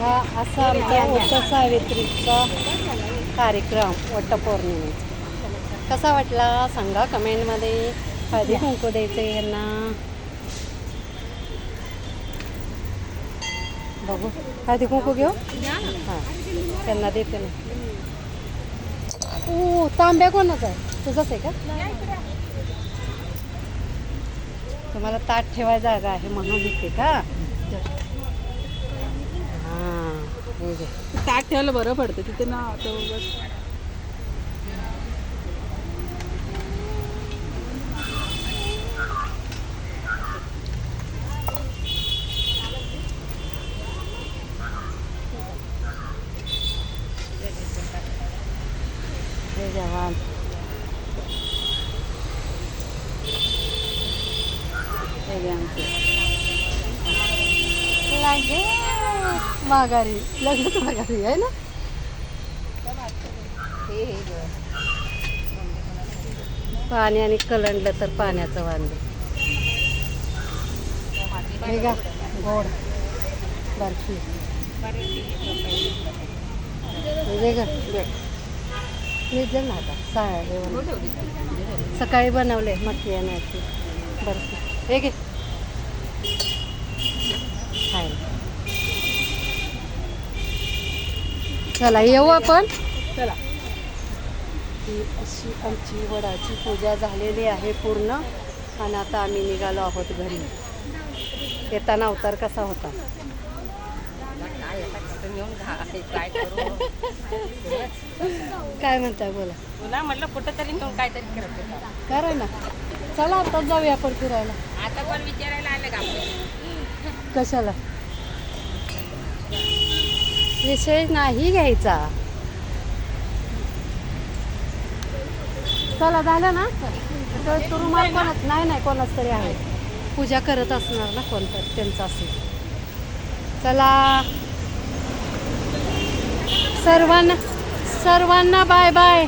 हा असा आमचा सावित्रीचा कार्यक्रम वटपौर्णिमेचा. कसा वाटला सांगा कमेंटमध्ये. हळदी कुंकू द्यायचं यांना. बघू. हळदी कुंकू घेऊ? हां. त्यांना देते ना. ओ तांब्या कोणाचा आहे? तुझाच आहे का? तुम्हाला ताट ठेवायला जागा आहे म्हणून इथे का हां हे ताट ठेवायला बरं पडतं. तिथे ना आता उगाच हे जवान हे आमचे लागे माघारी. लग्नच माघारी आहे ना? पाणी आणि कलंडलं तर पाण्याचं वांदे. हे का गोड बर्फी. हे गं, मी ना आता सा- हे सकाळी बनवले मटकी येण्याची बर्फी. हे घे. चला येऊ आपण. चला. ही अशी आमची वडाची पूजा झालेली आहे पूर्ण. आणि आता आम्ही निघालो आहोत घरी. येताना अवतार कसा होता? काय म्हणताय बोला. तुला म्हटलं कुठं तरी नेऊन काहीतरी करत होता. करा ना. चला आता जाऊया आपण फिरायला. आता पण विचारायला आलं का कशाला? विषय नाही घ्यायचा. चला झालं ना? रुमाल कोणाच नाही नाही कोणाच तरी आहे. पूजा करत असणार ना कोणतं त्यांचं असेल चला. सर्वांना सर्वांना बाय बाय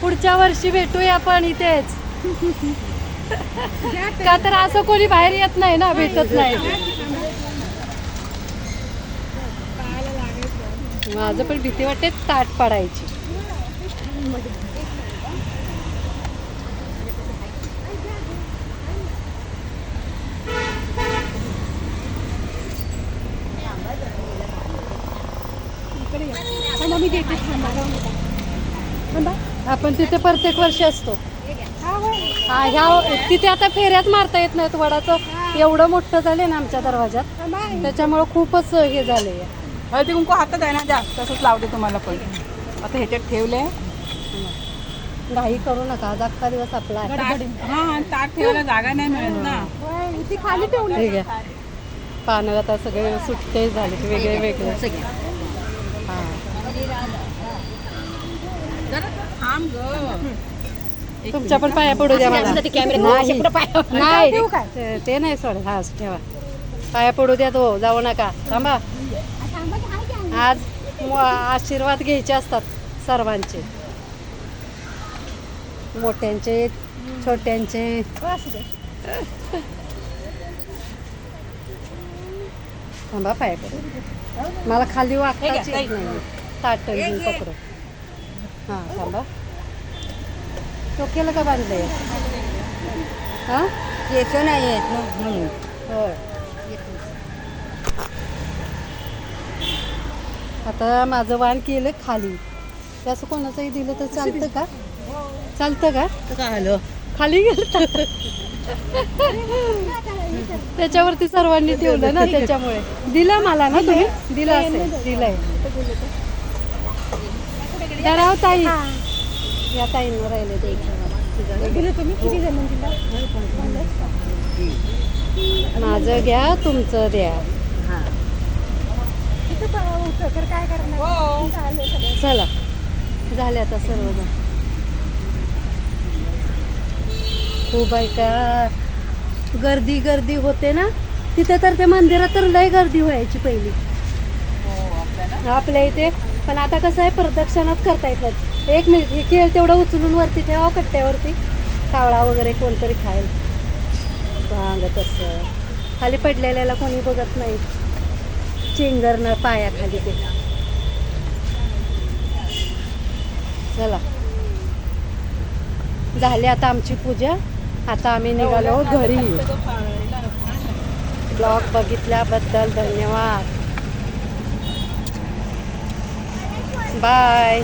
पुढच्या वर्षी भेटूया आपण इथेच. का तर असं कोणी बाहेर येत नाही ना भेटत नाही. माझं पण भीती वाटते ताट पाडायची. आपण तिथे प्रत्येक वर्षी असतो. हा ह्या तिथे आता फेऱ्यात मारता येत नाहीत वडाचं. एवढं मोठं झाले ना आमच्या दरवाजात त्याच्यामुळं खूपच हे झाले हळदी कुंकू हातात आहे ना द्या तसंच लावते तुम्हाला पण. आता ह्याच्यात ठेवले. घाई करू नका आज अख्खा दिवस आपला आहे. हा हा ताट ठेवायला जागा नाही मिळत ना. ठीक आहे पानं आता सगळे सुट्टे झाले वेगळे वेगळे. हा. जरा थांब ग. तुमच्या पण पाया पडू द्या मला. नाही नाही. ते- ते नाही सोड हा ठेवा. पाया पडू द्या तो जाऊ नका. थांबा. आज आशीर्वाद घ्यायचे असतात सर्वांचे. मोठ्यांचे छोट्यांचे. थांबा पाया मला खाली वाकायची ताट पकडू. हां थांबा. डोक्याला का बांधलंय? हां? केस नाही आहेत ना. म्हणून होय. आता माझं वाण केलं खाली. ते असं कोणाचंही दिलं तर चालतं का? चालतं का? आलं. खाली गेलं त्याच्यावरती सर्वांनी ठेवलं ना त्याच्यामुळे. दिलं मला ना तुम्ही? दिलं असेल. दिलंय. त्या राव ताई. या ताईंवर राहिले माझं घ्या तुमचं द्या हो चला. झाले आता सर्वजण. हो खूप आहे का. गर्दी गर्दी होते ना तिथे तर ते मंदिरात तर लय गर्दी व्हायची पहिली. आपल्या इथे पण आता कसं आहे प्रदक्षिणात करता येतात एक मिनिट हे केळ तेवढं उचलून वरती ठेवा हो, कट्ट्यावरती. कावळा वगैरे कोणतरी खाईल. सांगत तसं. खाली पडलेल्याला कोणी बघत नाही. चेंगरनं पायाखाली ते. चला. झाली आता आमची पूजा. आता आम्ही निघालो घरी. ब्लॉग बघितल्याबद्दल धन्यवाद. बाय